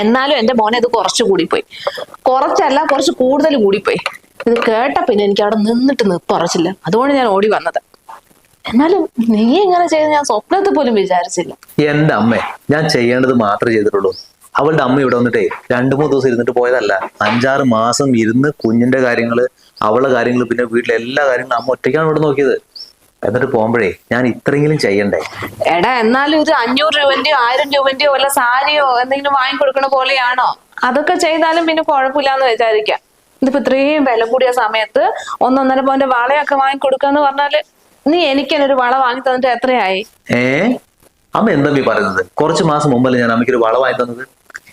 എന്നാലും എന്റെ മോനെ ഇത് കുറച്ച് കൂടിപ്പോയി. കുറച്ചല്ല കുറച്ച് കൂടുതൽ കൂടിപ്പോയി. ഇത് കേട്ട പിന്നെ എനിക്ക് അവിടെ നിന്നിട്ട് നിപ്പറച്ചില്ല. അതുകൊണ്ട് ഞാൻ ഓടി വന്നത്. എന്നാലും നീ ഇങ്ങനെ ചെയ്ത് ഞാൻ സ്വപ്നത്തിൽ പോലും വിചാരിച്ചില്ല. എന്റെ അമ്മേ ഞാൻ ചെയ്യേണ്ടത് മാത്രമേ ചെയ്തിട്ടുള്ളൂ. അവളുടെ അമ്മ ഇവിടെ വന്നിട്ടേ രണ്ടു മൂന്ന് ദിവസം ഇരുന്നിട്ട് പോയതല്ല. അഞ്ചാറ് മാസം ഇരുന്ന് കുഞ്ഞിന്റെ കാര്യങ്ങൾ അവളെ കാര്യങ്ങൾ പിന്നെ വീട്ടിലെ എല്ലാ കാര്യങ്ങളും അമ്മ ഒറ്റയ്ക്കാണ് ഇവിടെ നോക്കിയത്. എന്നിട്ട് പോകുമ്പോഴേ ഞാൻ ഇത്രയെങ്കിലും ചെയ്യണ്ടേ? എടാ എന്നാലും ഇത് അഞ്ഞൂറ് രൂപന്റെയോ ആയിരം രൂപന്റെയോ വല്ല സാരിയോ എന്തെങ്കിലും വാങ്ങിക്കൊടുക്കണ പോലെയാണോ? അതൊക്കെ ചെയ്താലും പിന്നെ കുഴപ്പമില്ലാന്ന് വിചാരിക്കാം. ഇതിപ്പോ ഇത്രയും വില കൂടിയ സമയത്ത് ഒന്നൊന്നര പോന്റെ വളയൊക്കെ വാങ്ങിക്കൊടുക്കാന്ന് പറഞ്ഞാൽ നീ എനിക്ക് തന്നെ ഒരു വള വാങ്ങി തന്നിട്ട് എത്രയായി? ഏ? അമ്മ എന്താ നീ പറയുന്നത്? കുറച്ച് മാസം മുമ്പല്ലേ ഞാൻ അമ്മയ്ക്ക് ഒരു വള വാങ്ങി തന്നത്?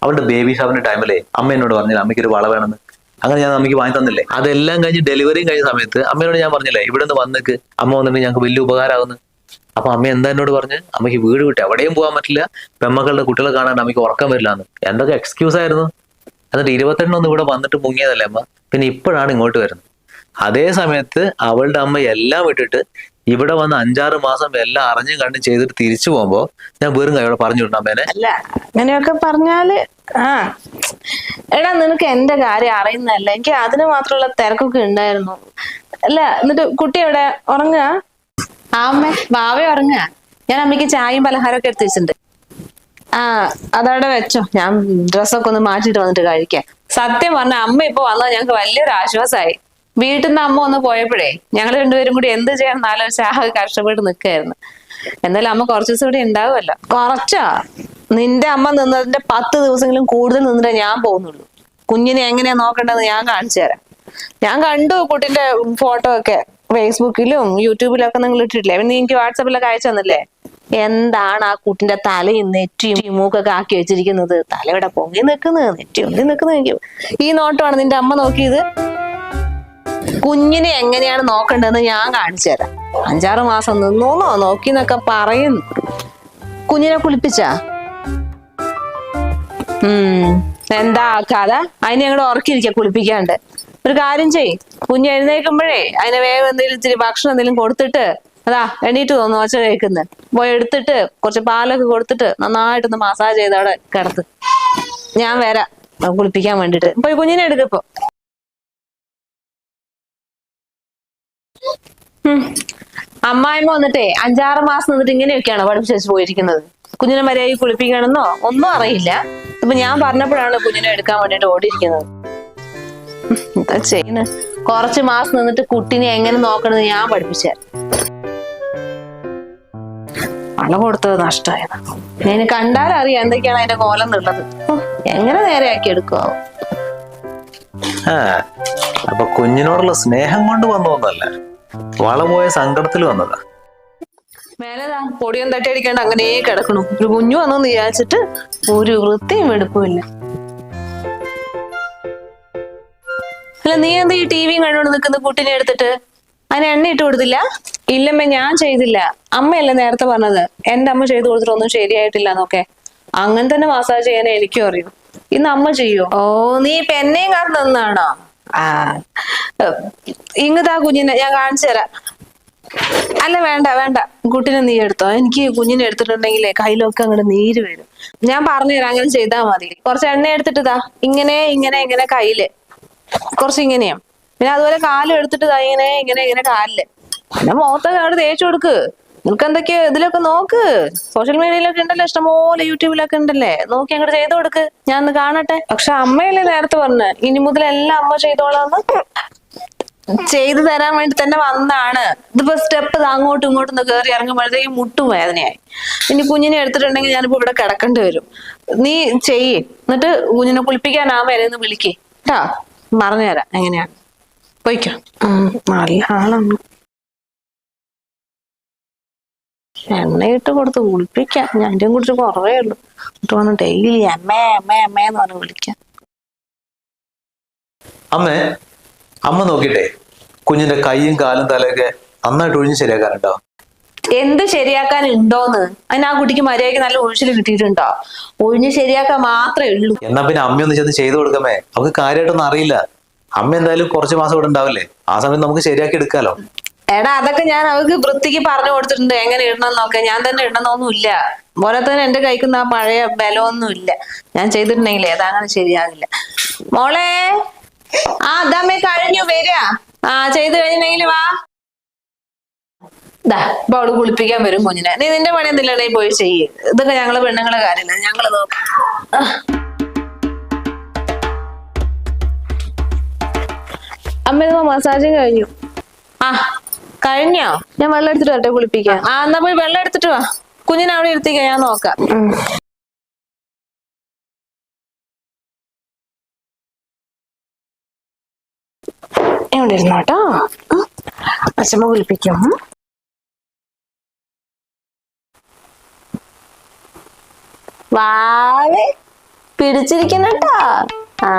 അവളുടെ ബേബി ഷവറിന്റെ ടൈമിലെ അമ്മ എന്നോട് പറഞ്ഞില്ല അമ്മയ്ക്ക് ഒരു വള വേണമെന്ന്. അങ്ങനെ ഞാൻ അമ്മയ്ക്ക് വാങ്ങി തന്നില്ലേ? അതെല്ലാം കഴിഞ്ഞ് ഡെലിവറിയും കഴിഞ്ഞ സമയത്ത് അമ്മയോട് ഞാൻ പറഞ്ഞില്ലേ ഇവിടെ നിന്ന് വന്നിക്ക് അമ്മ വന്നിട്ട് ഞങ്ങൾക്ക് വലിയ ഉപകാരമാകുന്നു. അപ്പൊ അമ്മ എന്താ എന്നോട് പറഞ്ഞ് അമ്മയ്ക്ക് വീട് വിട്ട് എവിടെയും പോകാൻ പറ്റില്ല പെമ്മക്കളുടെ കുട്ടികളെ കാണാൻ അമ്മയ്ക്ക് ഉറക്കം വരില്ല എന്ന് എന്തൊക്കെ എക്സ്ക്യൂസ് ആയിരുന്നു? എന്നിട്ട് ഇരുപത്തെണ്ണൊന്നും ഇവിടെ വന്നിട്ട് മുങ്ങിയതല്ലേ അമ്മ? പിന്നെ ഇപ്പോഴാണ് ഇങ്ങോട്ട് വരുന്നത്. അതേ സമയത്ത് അവളുടെ അമ്മ എല്ലാം വിട്ടിട്ട് ഇവിടെ വന്ന് അഞ്ചാറ് മാസം എല്ലാം അറിഞ്ഞും കണ്ടും ചെയ്തിട്ട് തിരിച്ചു പോകുമ്പോ ഞാൻ വെറും കൈയോടെ പറഞ്ഞു വിടണം അമ്മേനെ. അല്ല അങ്ങനെയൊക്കെ പറഞ്ഞാൽ ആ. എടാ നിനക്ക് എന്റെ കാര്യം അറിയുന്നതല്ല. എനിക്ക് അതിന് മാത്രമുള്ള തിരക്കൊക്കെ ഉണ്ടായിരുന്നു. അല്ല എന്നിട്ട് കുട്ടി എവിടെ? ഉറങ്ങുക? ആ അമ്മ വാവ ഉറങ്ങുക. ഞാൻ അമ്മയ്ക്ക് ചായയും പലഹാരമൊക്കെ എടുത്ത് വെച്ചിട്ടുണ്ട്. ആ അതവിടെ വെച്ചോ. ഞാൻ ഡ്രസ്സൊക്കെ ഒന്ന് മാറ്റിട്ട് വന്നിട്ട് കഴിക്കാം. സത്യം പറഞ്ഞ അമ്മ ഇപ്പൊ വന്നാൽ ഞങ്ങൾക്ക് വലിയൊരു ആശ്വാസമായി വീട്ടിൽ നിന്ന് അമ്മ ഒന്ന് പോയപ്പോഴേ ഞങ്ങൾ രണ്ടുപേരും കൂടി എന്ത് ചെയ്യാൻ നാലോ ആകെ കഷ്ടപ്പെട്ട് നിൽക്കായിരുന്നു എന്തായാലും അമ്മ കുറച്ചു ദിവസം ഇവിടെ ഉണ്ടാവുമല്ലോ. കുറച്ചാ? നിന്റെ അമ്മ നിന്നതിന്റെ പത്ത് ദിവസങ്ങളും കൂടുതൽ നിന്നിട്ടേ ഞാൻ പോകുന്നുള്ളൂ. കുഞ്ഞിനെ എങ്ങനെയാ നോക്കേണ്ടതെന്ന് ഞാൻ കാണിച്ചു തരാം. ഞാൻ കണ്ടു കുട്ടിന്റെ ഫോട്ടോ ഒക്കെ ഫേസ്ബുക്കിലും യൂട്യൂബിലും ഒക്കെ നിങ്ങൾ ഇട്ടിട്ടില്ലേ? പിന്നെ എനിക്ക് വാട്സാപ്പിലൊക്കെ അയച്ചു തന്നില്ലേ? എന്താണ് ആ കുട്ടിന്റെ തലയും നെറ്റിയും മൂക്കൊക്കെ ആക്കി വെച്ചിരിക്കുന്നത്? തലയുടെ പൊങ്ങി നിൽക്കുന്നത് നെറ്റി ഒന്നി നിൽക്കുന്നത് ഈ നോട്ടമാണ് നിന്റെ അമ്മ നോക്കിയത്. കുഞ്ഞിനെ എങ്ങനെയാണ് നോക്കേണ്ടതെന്ന് ഞാൻ കാണിച്ചു തരാം. അഞ്ചാറ് മാസം നിന്നോന്നോ? നോക്കി എന്നൊക്കെ പറയുന്നു. കുഞ്ഞിനെ കുളിപ്പിച്ചാ? ഉം. എന്താ കഥ? അതിനെ ഞങ്ങൾ ഉറക്കിയിരിക്കുക കുളിപ്പിക്കാണ്ട്. ഒരു കാര്യം ചെയ് കുഞ്ഞ് എഴുന്നേൽക്കുമ്പോഴേ അതിനെ വേഗം എന്തെങ്കിലും ഇത്തിരി ഭക്ഷണം എന്തെങ്കിലും കൊടുത്തിട്ട് അതാ എണീറ്റ് തോന്നുന്നു ഒച്ച കേൾക്കുന്നത് പോയി എടുത്തിട്ട് കുറച്ച് പാലൊക്കെ കൊടുത്തിട്ട് നന്നായിട്ടൊന്ന് മസാജ് ചെയ്ത് അവിടെ കിടത്ത് ഞാൻ വരാം. കുളിപ്പിക്കാൻ വേണ്ടിട്ട്. പോയി കുഞ്ഞിനെ എടുക്കപ്പോ അമ്മായിമ്മ വന്നിട്ടേ അഞ്ചാറ് മാസം നിന്നിട്ട് ഇങ്ങനെയൊക്കെയാണ് പഠിപ്പിച്ചു വെച്ച് പോയിരിക്കുന്നത്. കുഞ്ഞിനെ മര്യാദ കുളിപ്പിക്കണമെന്നോ ഒന്നും അറിയില്ല. ഇപ്പൊ ഞാൻ പറഞ്ഞപ്പോഴാണ് കുഞ്ഞിനെ എടുക്കാൻ വേണ്ടിട്ട് ഓടിയിരിക്കുന്നത്. എന്താ ചെയ്യുന്നത് കുറച്ച് മാസം നിന്നിട്ട് കുട്ടിനെ എങ്ങനെ നോക്കണമെന്ന് ഞാൻ പഠിപ്പിച്ചു. പണം കൊടുത്തത് നഷ്ടമായത്. ഞാൻ കണ്ടാലറിയാം എന്തൊക്കെയാണ് അതിന്റെ കോലം എന്നുള്ളത്. എങ്ങനെ നേരെയാക്കി എടുക്കുവോ? ആ അപ്പൊ കുഞ്ഞിനോടുള്ള സ്നേഹം കൊണ്ട് വന്നതൊന്നല്ല. വള പോയ സങ്കടത്തിൽ വന്നതാ. മേലതാ പൊടിയും തട്ടിയടിക്കാണ്ട് അങ്ങനെ കിടക്കണു. ഒരു കുഞ്ഞു വന്നു വിചാരിച്ചിട്ട് ഒരു വൃത്തിയും വെടുപ്പുമില്ല അല്ല നീ എന്താ ഈ ടി വിയും കണ്ടുകൊണ്ട് നിൽക്കുന്ന? കുട്ടിനെ എടുത്തിട്ട്? അതിന് എണ്ണ ഇട്ട് കൊടുത്തില്ല? ഇല്ലമ്മ ഞാൻ ചെയ്തില്ല. അമ്മയല്ലേ നേരത്തെ പറഞ്ഞത്? എന്റെ അമ്മ ചെയ്തു കൊടുത്തിട്ട് ഒന്നും ശരിയായിട്ടില്ല എന്നൊക്കെ അങ്ങനെ തന്നെ മസാജ് ചെയ്യാനേ എനിക്കും അറിയൂ. ഇന്ന് അമ്മ ചെയ്യോ? ഓ നീ ഇപ്പൊ എന്നെയും കാത്ത് നിന്നാണോ? ആ. ഇങ്ങതാ കുഞ്ഞിനെ ഞാൻ കാണിച്ചു തരാം. അല്ല വേണ്ട വേണ്ട. കുട്ടിനെ നീ എടുത്തോ. എനിക്ക് കുഞ്ഞിനെ എടുത്തിട്ടുണ്ടെങ്കിലേ കയ്യിലൊക്കെ അങ്ങോട്ട് നീര് വരും. ഞാൻ പറഞ്ഞുതരാം അങ്ങനെ ചെയ്താൽ മതി. കുറച്ച് എണ്ണ എടുത്തിട്ട് ദാ ഇങ്ങനെ ഇങ്ങനെ ഇങ്ങനെ കയ്യിൽ. കുറച്ച് ഇങ്ങനെയാ. പിന്നെ അതുപോലെ കാലും എടുത്തിട്ട് ഇങ്ങനെ ഇങ്ങനെ ഇങ്ങനെ കാലിൽ. പിന്നെ മുഖത്തൊക്കെ അങ്ങോട്ട് തേച്ചു കൊടുക്ക്. നിനക്ക് എന്തൊക്കെയോ ഇതിലൊക്കെ നോക്ക്. സോഷ്യൽ മീഡിയയിലൊക്കെ ഉണ്ടല്ലോ ഇഷ്ടംപോലെ യൂട്യൂബിലൊക്കെ ഉണ്ടല്ലേ. നോക്കി അങ്ങോട്ട് ചെയ്തു കൊടുക്ക്. ഞാൻ ഒന്ന് കാണട്ടെ. പക്ഷെ അമ്മയല്ലേ നേരത്തെ പറഞ്ഞു ഇനി മുതൽ എല്ലാം അമ്മ ചെയ്തോളാന്ന്. ചെയ്തു തരാൻ വേണ്ടി തന്നെ വന്നാണ്. ഇതിപ്പോ സ്റ്റെപ്പ് അങ്ങോട്ടും ഇങ്ങോട്ടും ഒന്ന് കയറി ഇറങ്ങുമ്പോഴത്തേക്കും മുട്ടും വേദനയായി. ഇനി കുഞ്ഞിനെ എടുത്തിട്ടുണ്ടെങ്കിൽ ഞാനിപ്പോ ഇവിടെ കിടക്കേണ്ടി വരും. നീ ചെയ്യ്. എന്നിട്ട് കുഞ്ഞിനെ കുളിപ്പിക്കാൻ ആ വരെ ഒന്ന് വിളിക്കേ. കേട്ടാ പറഞ്ഞുതരാം. എങ്ങനെയാണ് പോയിക്കോ. നല്ല ആളാണ്. എണ്ണയിട്ട് കൊടുത്ത് കുളിപ്പിക്കാം. ഞാൻ അതിന്റെ കുടിച്ച് കുറവേ ഉള്ളൂ. എന്നിട്ട് വന്ന് ഡെയിലി അമ്മേ അമ്മേ അമ്മേ എന്ന് പറഞ്ഞ് വിളിക്കാം. അമ്മേ അമ്മ നോക്കിട്ടെ കുഞ്ഞിന്റെ കൈയും കാലും തലയൊക്കെ നന്നായിട്ട് ഒഴിഞ്ഞ് ശരിയാക്കാനുണ്ടോ? എന്ത് ശരിയാക്കാൻ ഉണ്ടോന്ന്? അതിന് ആ കുട്ടിക്ക് മര്യാദയ്ക്ക് നല്ല ഒഴിച്ചിൽ കിട്ടിയിട്ടുണ്ടോ? ഒഴിഞ്ഞ് ശരിയാക്കാൻ മാത്രമേ ഉള്ളൂ. എന്നാ പിന്നെ അമ്മയൊന്ന് ചെന്ന് ചെയ്തു കൊടുക്കമേ അവർക്ക് കാര്യമായിട്ടൊന്നും അറിയില്ല. അമ്മ എന്തായാലും കുറച്ച് മാസം ഇവിടെ ഉണ്ടാവില്ലേ? ആ സമയത്ത് നമുക്ക് ശരിയാക്കി എടുക്കാലോ. എടാ അതൊക്കെ ഞാൻ അവർക്ക് വൃത്തിക്ക് പറഞ്ഞു കൊടുത്തിട്ടുണ്ട്. എങ്ങനെ ഇടണമെന്നൊക്കെ ഞാൻ തന്നെ ഇടണമെന്നൊന്നുമില്ല മോനെ തന്നെ എന്റെ കൈക്കുന്ന ആ പഴയ ബലമൊന്നും ഇല്ല ഞാൻ ചെയ്തിട്ടുണ്ടെങ്കിൽ അതങ്ങനെ ശരിയാകില്ല. മോളെ ആ അതമ്മേ കഴിഞ്ഞു വരിക ആ ചെയ്തു കഴിഞ്ഞിട്ടുണ്ടെങ്കിൽ വാ. ദാ ഇപ്പൊ അവൾ കുളിപ്പിക്കാൻ വരും കുഞ്ഞിനെ. നീ നിന്റെ പണി എന്തില്ലേ പോയി ചെയ്യ്? ഇതൊക്കെ ഞങ്ങൾ പെണ്ണുങ്ങളെ കാര്യമില്ല. ഞങ്ങൾ നോക്കാം. അമ്മ മസാജും കഴിഞ്ഞു. ആ. കഴിഞ്ഞോ? ഞാൻ വെള്ളം എടുത്തിട്ട് വരട്ടെ കുളിപ്പിക്കാം. ആ എന്നാ പോയി വെള്ളം എടുത്തിട്ട് വാ. കുഞ്ഞിനെ അവിടെ ഇരുത്തിക്കാം ഞാൻ നോക്കാം. ഇവിടെ ഇരുന്നോട്ടോ. അച്ഛമ്മ കുളിപ്പിക്കും. വാവേ പിടിച്ചിരിക്കണട്ടാ ആ.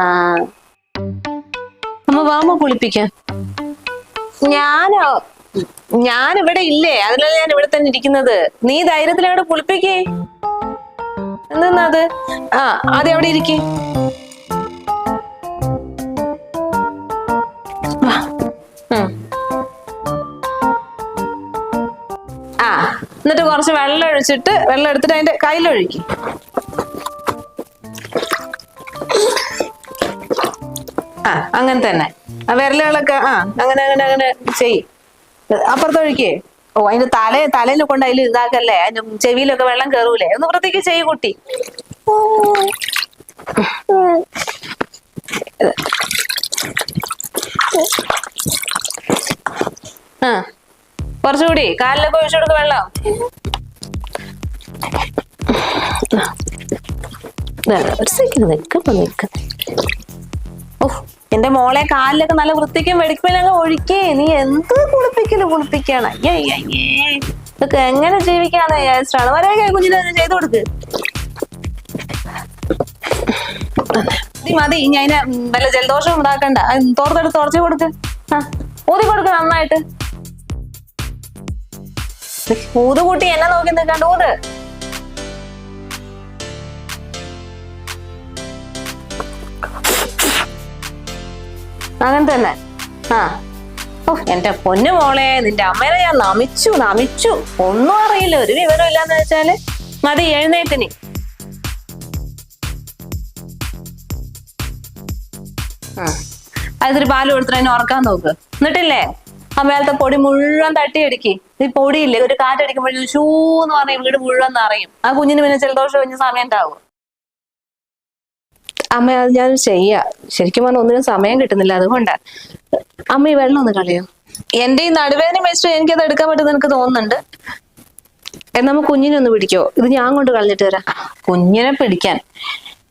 അമ്മ വാമ കുളിപ്പിക്കാൻ ഞാനോ? ഞാൻ ഇവിടെ ഇല്ലേ? അതിനല്ല ഞാൻ ഇവിടെ തന്നെ ഇരിക്കുന്നത്. നീ ധൈര്യത്തിൽ അവിടെ കുളിപ്പിക്കേ. എന്താ അത്? ആ ആദ്യം അവിടെ ഇരിക്കേ. ആ എന്നിട്ട് കുറച്ച് വെള്ളം ഒഴിച്ചിട്ട് വെള്ളം എടുത്തിട്ട് അതിന്റെ കയ്യിലൊഴുക്കി. ആ അങ്ങനെ തന്നെ. ആ വിരലുകളൊക്കെ ആ അങ്ങനെ അങ്ങനെ അങ്ങനെ ചെയ് അപ്പുറത്തൊഴിക്കേ. ഓ അതിന്റെ തല തലയിൽ കൊണ്ട് അതിൽ ഇതാക്കല്ലേ? അതിന് ചെവിയിലൊക്കെ വെള്ളം കയറൂലേ ഒന്ന് വൃത്തിക്ക് ചെയ്യ് കുട്ടി. ആ കുറച്ചുകൂടി കാലിലൊക്കെ ഒഴിച്ചു കൊടുക്ക വെള്ളം. ഒരു സെക്കൻഡ് നിൽക്കപ്പോ നിൽക്ക ഓ എന്റെ മോളെ കാലിലൊക്കെ നല്ല വൃത്തിക്കും വെടിക്കുമ്പോഴൊക്കെ ഒഴിക്കേ. നീ എന്ത് കുളിപ്പിക്കൽ കുളിപ്പിക്കാണ്? അയ്യേ അയ്യേ, ഇതൊക്കെ എങ്ങനെ ജീവിക്കാന്ന് വിചാരിച്ചാണ് വരെ കുഞ്ഞിനെ ചെയ്തു കൊടുക്ക്. മതി മതി. അതിനെ വല്ല ജലദോഷം ഉണ്ടാക്കണ്ട. തോർത്തെടുത്ത് തുറച്ചു കൊടുക്ക്. ആ ഊതി കൊടുക്ക് നന്നായിട്ട്. ഊത് കൂട്ടി എന്നെ നോക്കി നിൽക്കാണ്ട് ഊത്. അങ്ങനെ തന്നെ ആ. ഓ എന്റെ പൊന്നു മോളെ നിന്റെ അമ്മേനെ ഞാൻ നമിച്ചു നമിച്ചു. ഒന്നും അറിയില്ല ഒരു വിവരം ഇല്ലാന്ന് വെച്ചാൽ. മതി എഴുന്നേറ്റിനി ആ. അതിൽ പാൽ കൊടുത്തതിന് ഉറക്കാൻ നോക്ക്. എന്നിട്ടില്ലേ? അമ്മേലത്തെ പൊടി മുഴുവൻ തട്ടിയടിക്കി. ഈ പൊടിയില്ലേ ഒരു കാറ്റടിക്കുമ്പോഴേ ഷൂന്ന് പറഞ്ഞ വീട് മുഴുവൻ നിറയും. ആ കുഞ്ഞിന് പിന്നെ ജലദോഷം കഴിഞ്ഞ സമയം ഉണ്ടാവും. അമ്മ അത് ഞാൻ ചെയ്യാ. ശരിക്കും പറഞ്ഞാൽ ഒന്നിനും സമയം കിട്ടുന്നില്ല. അതുകൊണ്ടാ. അമ്മ ഈ വെള്ളം ഒന്ന് കളയോ? എന്റെ ഈ നടുവേദന വെച്ചിട്ട് എനിക്കത് എടുക്കാൻ പറ്റുന്ന എനിക്ക് തോന്നുന്നുണ്ട്. എന്നാ നമ്മ കുഞ്ഞിനെ ഒന്ന് പിടിക്കോ. ഇത് ഞാൻ കൊണ്ട് കളഞ്ഞിട്ട് വരാം. കുഞ്ഞിനെ പിടിക്കാൻ.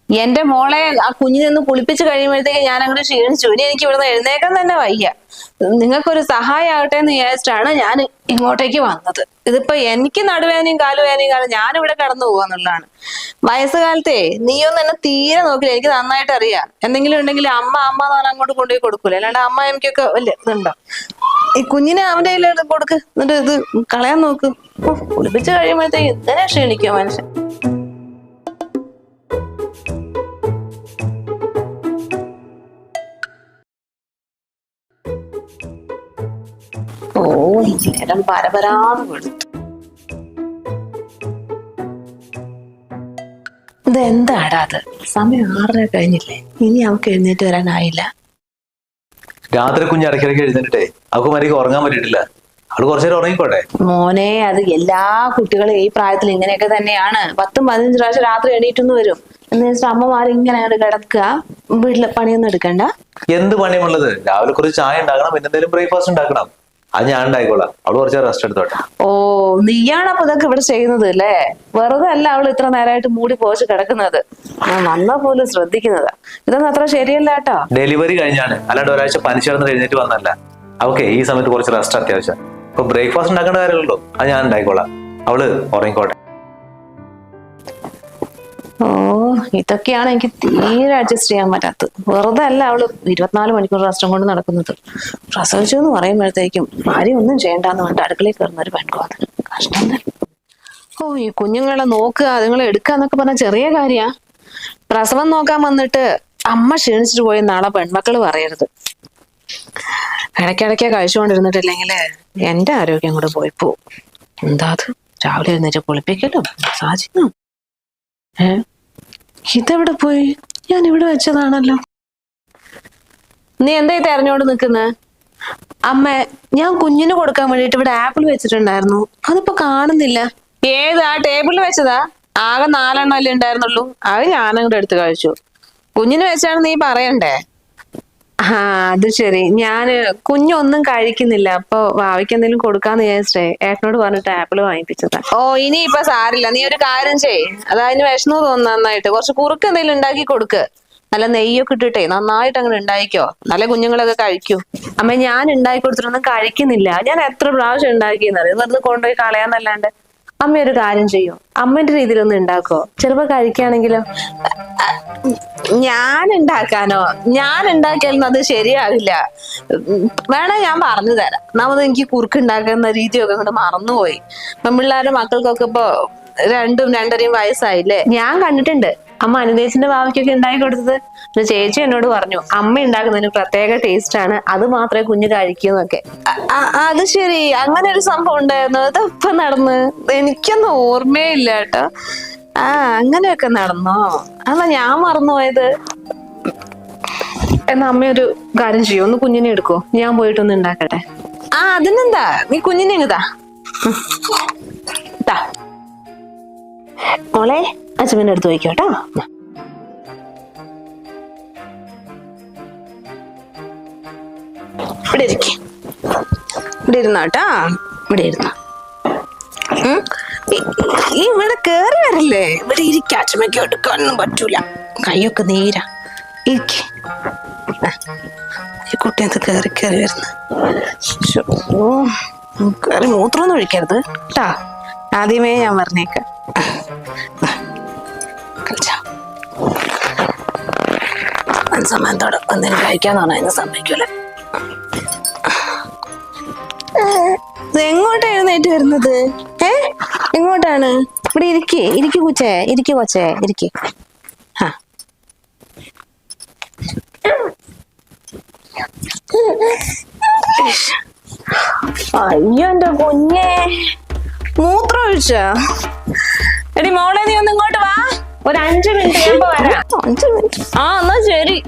എന്റെ മോളെ ആ കുഞ്ഞിനെ ഒന്ന് കുളിപ്പിച്ച് കഴിയുമ്പോഴത്തേക്ക് ഞാൻ അങ്ങോട്ട് ക്ഷീണിച്ചു. ഇനി എനിക്ക് ഇവിടുന്ന് എഴുന്നേക്കാൻ തന്നെ വയ്യ. നിങ്ങൾക്കൊരു സഹായം ആവട്ടെ എന്ന് വിചാരിച്ചിട്ടാണ് ഞാൻ ഇങ്ങോട്ടേക്ക് വന്നത്. ഇതിപ്പോ എനിക്ക് നടുവേദനയും കാലുവേദനയും കാലം ഞാൻ ഇവിടെ കടന്നു പോവാന്നുള്ളതാണ് വയസ്സുകാലത്തെ നീയൊന്നും എന്നെ തീരെ നോക്കില്ല. എനിക്ക് നന്നായിട്ട് അറിയാം. എന്തെങ്കിലും ഉണ്ടെങ്കിൽ അമ്മ അമ്മ എന്ന് പറഞ്ഞാൽ അങ്ങോട്ട് കൊണ്ടുപോയി കൊടുക്കൂല. അല്ലാണ്ട് അമ്മ എനിക്കൊക്കെ വലിയ ഇതുണ്ടോ? ഈ കുഞ്ഞിനെ അവന്റെ കയ്യിൽ കൊടുക്ക്. എന്നിട്ട് ഇത് കളയാൻ നോക്ക്. കുളിപ്പിച്ചു കഴിയുമ്പോഴത്തേക്ക് ഇങ്ങനെ ക്ഷീണിക്കുക മനുഷ്യൻ. ഈ നേരം പരപരാന്ന് എന്താടാ അത്? സമയം ആറര കഴിഞ്ഞില്ലേ? ഇനി അവക്ക് എഴുന്നേറ്റ് വരാനായില്ല. രാത്രി കുഞ്ഞ് ഇടയ്ക്കിടയ്ക്ക് എഴുന്നേറ്റേ അവൾക്ക് മരിക്ക് ഉറങ്ങാൻ പറ്റിയിട്ടില്ല. അവൾ കുറച്ചു നേരം ഉറങ്ങിക്കോട്ടെ? മോനെ അത് എല്ലാ കുട്ടികളും ഈ പ്രായത്തിൽ ഇങ്ങനെയൊക്കെ തന്നെയാണ്. പത്തും പതിനഞ്ച് പ്രാവശ്യം രാത്രി എണീറ്റൊന്ന് വരും. എന്ന് വെച്ചിട്ട് അമ്മമാർ ഇങ്ങനെ അങ്ങോട്ട് കിടക്കുക. വീട്ടിലെ പണിയൊന്നും എടുക്കണ്ട. എന്ത് പണിയുമുള്ളത് രാവിലെ കുറച്ച് ചായ ഉണ്ടാക്കണം പിന്നെ എന്തെങ്കിലും ബ്രേക്ക്ഫാസ്റ്റ് ഉണ്ടാക്കണം. അത് ഞാൻ ഉണ്ടായിക്കോളാം. അവൾ കുറച്ച് റെസ്റ്റ് എടുത്തോട്ടെ. ഓ നീയാണ് അപ്പൊ ഇതൊക്കെ ഇവിടെ ചെയ്യുന്നത് അല്ലേ? വെറുതെ അല്ല അവൾ ഇത്ര നേരമായിട്ട് മൂടി പോച്ച് കിടക്കുന്നത്. ഞാൻ വന്നാ പോലും ശ്രദ്ധിക്കുന്നത്. ഇതൊന്നും അത്ര ശരിയല്ല കേട്ടോ. ഡെലിവറി കഴിഞ്ഞാണ്. അല്ലാണ്ട് ഒരാഴ്ച പനി ചേർന്ന് എഴുന്നേറ്റ് വന്നല്ല ഓക്കെ ഈ സമയത്ത് കുറച്ച് റെസ്റ്റ് അത്യാവശ്യം ഇപ്പൊ ബ്രേക്ക്ഫാസ്റ്റ് ഉണ്ടാക്കേണ്ട കാര്യമുള്ളൂ. അത് ഞാൻ ഉണ്ടായിക്കോളാം. അവൾ ഉറങ്ങിക്കോട്ടെ. ഓ ഇതൊക്കെയാണ് എനിക്ക് തീരെ അഡ്ജസ്റ്റ് ചെയ്യാൻ പറ്റാത്തത്. വെറുതെ അല്ല അവൾ ഇരുപത്തിനാല് മണിക്കൂർ രാഷ്ട്രം കൊണ്ട് നടക്കുന്നത്. പ്രസവിച്ചു എന്ന് പറയുമ്പോഴത്തേക്കും ആരും ഒന്നും ചെയ്യണ്ടെന്ന് പറഞ്ഞിട്ട് അടുക്കളയിൽ കയറുന്ന ഒരു പെൺകോന്ന് കഷ്ടം ഓ ഈ കുഞ്ഞുങ്ങളെ നോക്കുക അതുങ്ങളെ എടുക്കുക എന്നൊക്കെ പറഞ്ഞ ചെറിയ കാര്യാ. പ്രസവം നോക്കാൻ വന്നിട്ട് അമ്മ ക്ഷീണിച്ചിട്ട് പോയി നാളെ പെൺമക്കൾ പറയരുത്. ഇടയ്ക്കിടയ്ക്ക് കഴിച്ചുകൊണ്ടിരുന്നിട്ടില്ലെങ്കിൽ എന്റെ ആരോഗ്യം കൂടെ പോയി പോവും. എന്താ അത്? രാവിലെ എഴുന്നേറ്റ് കുളിപ്പിക്കലും മസാജിങ്ങും ഏ? ഇതെവിടെ പോയി? ഞാൻ ഇവിടെ വെച്ചതാണല്ലോ. നീ എന്തായി തെരഞ്ഞോണ്ട് നിൽക്കുന്നത് അമ്മ ഞാൻ കുഞ്ഞിന് കൊടുക്കാൻ വേണ്ടിട്ട് ഇവിടെ ആപ്പിൾ വെച്ചിട്ടുണ്ടായിരുന്നു. അതിപ്പോ കാണുന്നില്ല. ഏതാ? ടേബിളിൽ വെച്ചതാ? ആകെ നാലെണ്ണം അല്ലേ ഉണ്ടായിരുന്നുള്ളൂ. അത് ഞാനങ്ങോട്ട് എടുത്ത് കഴിച്ചു. കുഞ്ഞിന് വെച്ചാണ് നീ പറയണ്ടേ? ആ അത് ശരി. ഞാൻ കുഞ്ഞൊന്നും കഴിക്കുന്നില്ല. അപ്പൊ ഭാവിക്ക് എന്തെങ്കിലും കൊടുക്കാന്ന് വിചാരിച്ചേ ഏട്ടനോട് പറഞ്ഞിട്ട് ആപ്പിൾ വാങ്ങിപ്പിച്ചതാ. ഓ ഇനി ഇപ്പൊ സാരില്ല. നീ ഒരു കാര്യം ചെയ് അതായത് വിഷമം തോന്നുന്നു നന്നായിട്ട്. കുറച്ച് കുറുക്ക് എന്തെങ്കിലും ഉണ്ടാക്കി കൊടുക്ക്. നല്ല നെയ്യൊക്കെ ഇട്ടിട്ടേ നന്നായിട്ട് അങ്ങനെ ഉണ്ടായിക്കോ. നല്ല കുഞ്ഞുങ്ങളൊക്കെ കഴിക്കൂ. അമ്മ ഞാൻ ഉണ്ടാക്കി കൊടുത്തിട്ടൊന്നും കഴിക്കുന്നില്ല. ഞാൻ എത്ര പ്രാവശ്യം ഉണ്ടാക്കിയെന്നറിയാം വെറുതെ കൊണ്ടുപോയി കളയാന്നല്ലാണ്ട്. അമ്മ ഒരു കാര്യം ചെയ്യോ. അമ്മന്റെ രീതിയിലൊന്നും ഉണ്ടാക്കോ. ചിലപ്പോ കഴിക്കുകയാണെങ്കിലോ ഞാൻ ഉണ്ടാക്കാനോ ഞാൻ ഉണ്ടാക്കിയാലും അത് ശരിയാവില്ല. വേണേ ഞാൻ പറഞ്ഞു തരാം. നമ്മൾ എനിക്ക് കുറുക്ക് ഉണ്ടാക്കുന്ന രീതിയൊക്കെ അങ്ങോട്ട് മറന്നുപോയി. പെൺപിള്ളേരുടെ മക്കൾക്കൊക്കെ ഇപ്പൊ രണ്ടും രണ്ടരയും വയസ്സായില്ലേ? ഞാൻ കണ്ടിട്ടുണ്ട്. അമ്മ അനുദേശിന്റെ ഭാവിക്കൊക്കെ ഉണ്ടാക്കി കൊടുത്തത്. പിന്നെ ചേച്ചി എന്നോട് പറഞ്ഞു അമ്മ ഉണ്ടാക്കുന്നതിന് പ്രത്യേക ടേസ്റ്റ് ആണ്. അത് മാത്രമേ കുഞ്ഞ് കഴിക്കൂന്നൊക്കെ അത് ശരി. അങ്ങനെ ഒരു സംഭവം ഉണ്ടായിരുന്നു? അതൊപ്പം നടന്ന്? എനിക്കൊന്നും ഓർമ്മയില്ല കേട്ടോ. ആ അങ്ങനെയൊക്കെ നടന്നോ? അല്ല ഞാൻ മറന്നുപോയത്. എന്നാ അമ്മ ഒരു കാര്യം ചെയ്യൂ. ഒന്ന് കുഞ്ഞിനെ എടുക്കോ. ഞാൻ പോയിട്ടൊന്ന് ഉണ്ടാക്കട്ടെ. ആ അതിനെന്താ? നീ കുഞ്ഞിനെ ഇങ്ങതാ മോളെ അച്ഛമ്മനെ അടുത്ത് വയ്ക്കോട്ടോ ഇവിടെ ഇരിക്കേ. ഇവിടെ ഇരുന്നാട്ടാ ഇവിടെ ഇരുന്നോ. ഇവിടെ കേറി വരല്ലേ? ഇവിടെ ഇരിക്ക അച്ഛമ്മയ്ക്ക് എടുക്കാനൊന്നും പറ്റൂല. കൈയൊക്കെ നേരാ. ഇരിക്കെ. ഈ കുട്ടി എന്ത് കയറി കയറി വരുന്നു? കയറി മൂത്രമൊന്നും ഒഴിക്കരുത്. കേട്ടാ ആദ്യമേ ഞാൻ പറഞ്ഞേക്കാം. കളിച്ചാ. സമയത്തോടെ എന്തെങ്കിലും കഴിക്കാന്ന് പറഞ്ഞാൽ അതിന് സമ്മതിക്കൂല. എങ്ങോട്ടാ എഴുന്നേറ്റ് വരുന്നത്? ഏ? എങ്ങോട്ടാണ്? ഇവിടെ ഇരിക്കേ ഇരിക്കു കൊച്ചേ ഇരിക്കു കൊച്ചേ ഇരിക്കേ. ആ അയ്യോ എന്റെ കുഞ്ഞേ. മൂത്രം ഒഴിച്ചോ? എടി മോളെ നീ ഒന്ന് ഇങ്ങോട്ട് വാ. ഒരു അഞ്ചു മിനിറ്റ് കഴിയുമ്പോ വരാം. അഞ്ചു മിനിറ്റ്. ആ എന്നാ ശരി.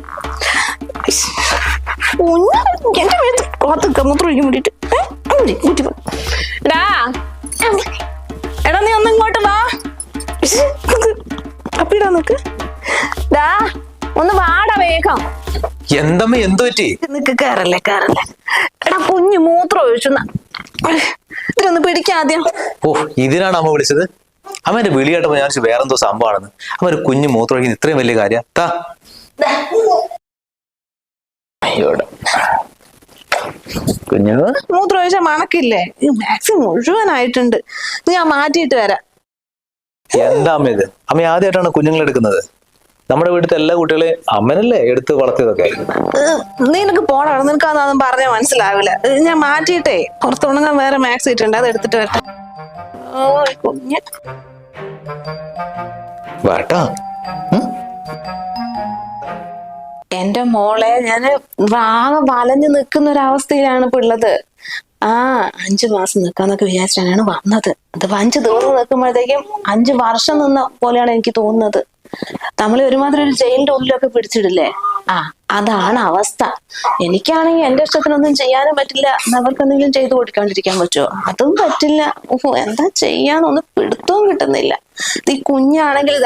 കുഞ്ഞ് എന്റെ മേത്ത് കാത്ത് മൂത്രം ഒഴിക്കാൻ വേണ്ടിട്ട്. എടാ എടാ നീ ഒന്ന് ഇങ്ങോട്ട് വാ. അപ്പിടാ നോക്ക്. ഡാ ഒന്ന് വാടാ വേഗം. എന്തമ്മ എന്ത് പറ്റി? നിക്ക് കയറല്ലേ കയറല്ലേ എടാ കുഞ്ഞു മൂത്രം ഒഴിച്ചു ഇതിനൊന്ന് പിടിക്കാദ്യം ഓ ഇതിനാണ് അമ്മ വിളിച്ചത്? അമ്മേന്റെ വിളി കേട്ടപ്പോ ഞാൻ വിചാരിച്ചു വേറെന്തോ സംഭവമാണെന്ന്. അമ്മ ഒരു കുഞ്ഞു മൂത്രം ഒഴിക്കുന്ന ഇത്രയും വലിയ കാര്യം. താ അയ്യോടെ. കുഞ്ഞു? മൂത്രം ഒഴിച്ചാൽ മണക്കില്ലേ? മാക്സിമം മുഴുവനായിട്ടുണ്ട്. ഞാൻ മാറ്റിയിട്ട് വരാം. എന്താ അമ്മ ഇത്? അമ്മ ആദ്യമായിട്ടാണ് കുഞ്ഞുങ്ങൾ എടുക്കുന്നത്? നമ്മുടെ വീട്ടിലത്തെ എല്ലാ കുട്ടികളെയും അമ്മനല്ലേ എടുത്ത് വളർത്തിയതൊക്കെ? നീ നിനക്ക് പോണം. നിനക്ക് അതൊന്നും പറഞ്ഞാൽ മനസ്സിലാവില്ല. ഞാൻ മാറ്റിയിട്ടേ പുറത്തുണങ്ങാൻ വേറെ മാക്സ് ഇട്ടുണ്ട് അത് എടുത്തിട്ട് വരട്ടെ. ഓ കുഞ്ഞ്. വേട്ടാ? എന്റെ മോളെ ഞാൻ ആകെ വലഞ്ഞു നിൽക്കുന്ന ഒരു അവസ്ഥയിലാണ് ഉള്ളത്. ആ അഞ്ചു മാസം നിൽക്കാന്നൊക്കെ വിചാരിച്ചിട്ടാണ് വന്നത്. അതിപ്പോ അഞ്ചു ദിവസം നിൽക്കുമ്പോഴത്തേക്കും അഞ്ചു വർഷം നിന്ന പോലെയാണ് എനിക്ക് തോന്നുന്നത്. നമ്മളെ ഒരുമാതിരി ഒരു ജയിലിന്റെ ഉള്ളിലൊക്കെ പിടിച്ചിടില്ലേ? ആ അതാണ് അവസ്ഥ. എനിക്കാണെങ്കിൽ എന്റെ ഇഷ്ടത്തിനൊന്നും ചെയ്യാനും പറ്റില്ല. അവർക്ക് എന്തെങ്കിലും ചെയ്തു കൊടുക്കാണ്ടിരിക്കാൻ പറ്റുമോ അതും പറ്റില്ല. ഓഹോ എന്താ ചെയ്യാന്നൊന്നും പിടുത്തവും കിട്ടുന്നില്ല. ഈ കുഞ്ഞാണെങ്കിൽ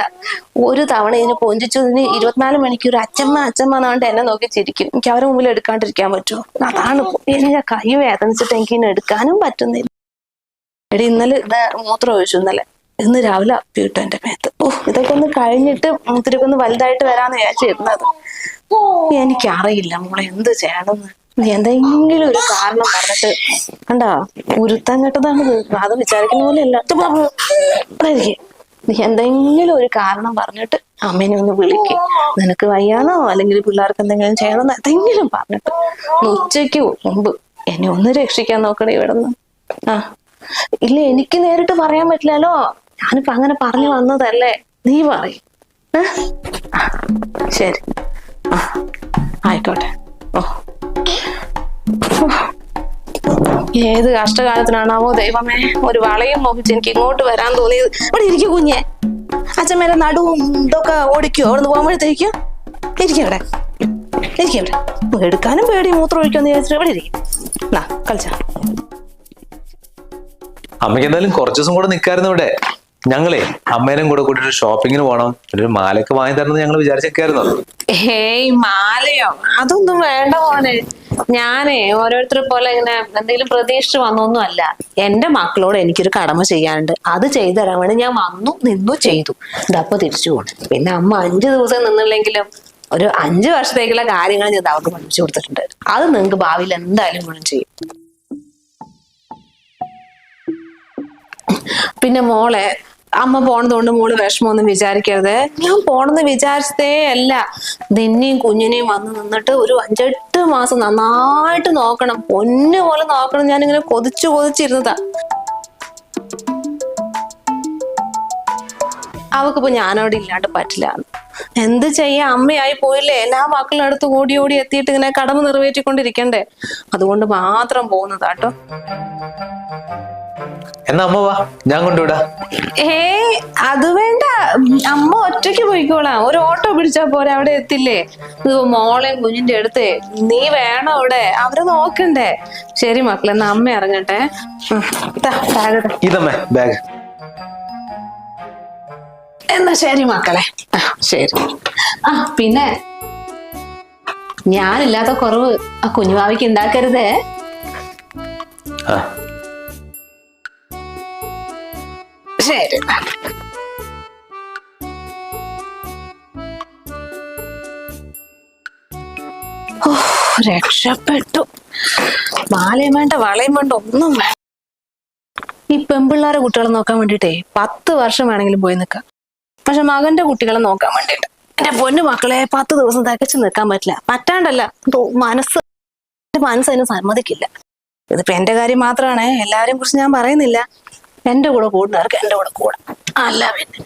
ഒരു തവണ ഇതിന് പൊഞ്ചിച്ചതിന് ഇരുപത്തിനാല് മണിക്കൂർ അച്ഛമ്മ അച്ഛമ്മ എന്നാണ്ട് എന്നെ നോക്കി ചിരിക്കും. എനിക്ക് അവരെ മുമ്പിൽ എടുക്കാണ്ടിരിക്കാൻ പറ്റുമോ? അതാണ്. എന്റെ കൈ വേദനിച്ചിട്ട് എനിക്ക് ഇനി എടുക്കാനും പറ്റുന്നില്ല. എടി ഇന്നലെ ഇത് മൂത്രം ഒഴിച്ചു ഇന്നലെ. ഇന്ന് രാവിലെ അപ്പിയിട്ടു എന്റെ മേത്ത്. ഓ ഇതൊക്കെ ഒന്ന് കഴിഞ്ഞിട്ട് മൂത്തിരിക്ക് ഒന്ന് വലുതായിട്ട് വരാന്ന് വിചാരിച്ചിരുന്നത്. എനിക്കറിയില്ല മോളെ എന്ത് ചെയ്യണമെന്ന്. എന്തെങ്കിലും ഒരു കാരണം പറഞ്ഞിട്ട് കണ്ടാ? ഉരുത്താൻ കേട്ടതാണ്. അത് വിചാരിക്കുന്ന പോലെ നീ എന്തെങ്കിലും ഒരു കാരണം പറഞ്ഞിട്ട് അമ്മേനെ ഒന്ന് വിളിക്ക്. നിനക്ക് വയ്യാന്നോ? അല്ലെങ്കിൽ പിള്ളേർക്ക് എന്തെങ്കിലും ചെയ്യണമെന്നോ? എന്തെങ്കിലും പറഞ്ഞിട്ട് ഉച്ചയ്ക്ക് മുമ്പ് എന്നെ ഒന്ന് രക്ഷിക്കാൻ നോക്കണേ നിന്ന് ആ. ഇല്ല എനിക്ക് നേരിട്ട് പറയാൻ പറ്റില്ലല്ലോ. ഞാനിപ്പോ അങ്ങനെ പറഞ്ഞു വന്നതല്ലേ. നീ പറയും. ശരി. ആ ആയിക്കോട്ടെ. ഓ. ഏത് കഷ്ടകാലത്തിനാണാവോ ദൈവമേ? ഒരു വളയും മോഹിച്ച് എനിക്ക് ഇങ്ങോട്ട് വരാൻ തോന്നിയത്. ഇവിടെ ഇരിക്കും കുഞ്ഞെ. അച്ഛമ്മേരെ നടുവും ഇതൊക്കെ ഓടിക്കോ. അവിടെ നിന്ന് പോകുമ്പോഴത്തേക്കും ഇരിക്കവിടെ ഇരിക്കവിടെ എടുക്കാനും പേടി മൂത്രം ഒഴിക്കാന്ന് വിചാരിച്ചിട്ട് ഇവിടെ ഇരിക്കും. നാ കളിച്ച. അമ്മയ്ക്ക് എന്തായാലും കുറച്ചു ദിവസം കൂടെ നിൽക്കായിരുന്നു ഇവിടെ. ഞങ്ങളെ അമ്മേനും കൂടെ കൂട്ടി ഒരു ഷോപ്പിങ്ങിന് പോകണം ഒരു മാലയൊക്കെ വാങ്ങി തരണം ഞങ്ങൾ വിചാരിച്ചൊക്കെയായിരുന്നു. ഏയ് മാലയോ? അതൊന്നും വേണ്ട മോനെ. ഞാനേ ഓരോരുത്തർ പോലെ ഇങ്ങനെ എന്തെങ്കിലും പ്രതീക്ഷിച്ച് വന്നൊന്നും അല്ല എന്റെ മക്കളോട് എനിക്കൊരു കടമ ചെയ്യാനുണ്ട്. അത് ചെയ്തു തരാൻ വേണ്ടി ഞാൻ വന്നു നിന്നു ചെയ്തു. ഇതപ്പൊ തിരിച്ചു പോണു. പിന്നെ അമ്മ അഞ്ചു ദിവസം നിന്നില്ലെങ്കിലും ഒരു അഞ്ചു വർഷത്തേക്കുള്ള കാര്യങ്ങൾ ഞാൻ അവർക്ക് പഠിപ്പിച്ചു കൊടുത്തിട്ടുണ്ട്. അത് നിങ്ങൾക്ക് ഭാവിയിൽ എന്തായാലും ഗുണം ചെയ്യും. പിന്നെ മോളെ അമ്മ പോണതുകൊണ്ട് മോൾ വിഷമമൊന്നും വിചാരിക്കരുത്. ഞാൻ പോണെന്ന് വിചാരിച്ചതേ അല്ല. നിന്നെയും കുഞ്ഞിനെയും വന്ന് നിന്നിട്ട് ഒരു അഞ്ചെട്ട് മാസം നന്നായിട്ട് നോക്കണം. പൊന്നു പോലെ നോക്കണം ഞാനിങ്ങനെ കൊതിച്ചു കൊതിച്ചിരുന്നതാ. അവക്കിപ്പോ ഞാനവിടെ ഇല്ലാണ്ട് പറ്റില്ല. എന്ത് ചെയ്യാ? അമ്മയായി പോയില്ലേ? എല്ലാ മക്കളുടെ അടുത്ത് ഓടി ഓടി എത്തിയിട്ട് ഇങ്ങനെ കടമ നിറവേറ്റിക്കൊണ്ടിരിക്കണ്ടേ? അതുകൊണ്ട് മാത്രം പോകുന്നതാട്ടോ. എന്നാ അമ്മ വാ ഞാൻ കൊണ്ടുവിടാ. ഏ അത് വേണ്ട. അമ്മ ഒറ്റയ്ക്ക് പോയിക്കോളാം. ഒരു ഓട്ടോ പിടിച്ചാ പോരെ അവിടെ എത്തില്ലേ? മോളെ കുഞ്ഞിന്റെ അടുത്ത്. നീ വേണം അവിടെ? അവരെ നോക്കണ്ടേ. ശരി മക്കളെ എന്നാ അമ്മ ഇറങ്ങട്ടെ. ഇതമ്മേ ബാഗ് എന്നാ ശരി മക്കളെ. ആ, ശരി. ആ പിന്നെ ഞാനില്ലാത്ത കുറവ് ആ കുഞ്ഞുമാവിക്ക് ഉണ്ടാക്കരുതേ. ആ. ശരി രക്ഷപ്പെട്ടു. മാലയും വേണ്ട വളയും വേണ്ട ഒന്നും വേണ്ട ഈ പെമ്പിള്ളാരെ കുട്ടികളെ നോക്കാൻ വേണ്ടിട്ടേ പത്ത് വർഷം വേണമെങ്കിലും പോയി നിൽക്കാം. പക്ഷെ മകന്റെ കുട്ടികളെ നോക്കാൻ വേണ്ടിട്ട് എന്റെ പൊന്നു മക്കളെ പത്ത് ദിവസം തികച്ചു നിൽക്കാൻ പറ്റില്ല. പറ്റാണ്ടല്ല മനസ്സ് എന്റെ സമ്മതിക്കില്ല. ഇതിപ്പോ എന്റെ കാര്യം മാത്രമാണ് എല്ലാവരെയും കുറിച്ച് ഞാൻ പറയുന്നില്ല. എന്റെ കൂടെ കൂടുന്നവർക്ക് എന്റെ കൂടെ കൂടാം. അല്ല പിന്നെ